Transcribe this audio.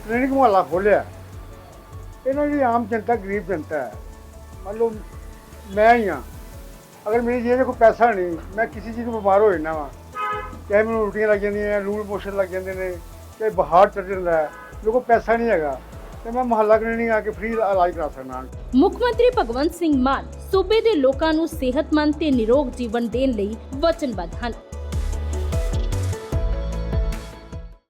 clinic ਮੁਹੱਲਾ ਖੋਲਿਆ ਇਹਨਾਂ ਦੀ ਆਮ ਜਨਤਾ ਗਰੀਬ ਜਨਤਾ ਹੈ ਮੰਨ ਲਓ ਮੈਂ ਹੀ ਹਾਂ ਅਗਰ ਮੇਰੀ ਜੇਬ 'ਚ ਕੋਈ ਪੈਸਾ ਨਹੀਂ ਮੈਂ ਕਿਸੇ ਚੀਜ਼ ਨੂੰ ਬਿਮਾਰ ਹੋ ਜਾਂਦਾ ਵਾਂ ਚਾਹੇ ਮੈਨੂੰ ਉਲਟੀਆਂ ਲੱਗ ਜਾਂਦੀਆਂ ਲੂਲ ਮੋਸ਼ਨ ਲੱਗ ਜਾਂਦੇ ਨੇ ਚਾਹੇ ਬੁਖਾਰ ਚੜ ਜਾਂਦਾ ਹੈ ਪੈਸਾ ਨਹੀਂ ਹੈਗਾ ਤੇ ਮੈਂ ਮੁਹੱਲਾ ਕਲੀਨਿਕ ਆ ਕੇ ਫ੍ਰੀ ਇਲਾਜ ਕਰਾ ਸਕਦਾ ਮੁੱਖ ਮੰਤਰੀ ਭਗਵੰਤ ਸਿੰਘ ਮਾਨ ਸੂਬੇ ਦੇ ਲੋਕਾਂ ਨੂੰ ਸਿਹਤਮੰਦ ਤੇ ਨਿਰੋਗ ਜੀਵਨ ਦੇਣ ਲਈ ਵਚਨਬੱਧ ਹਨ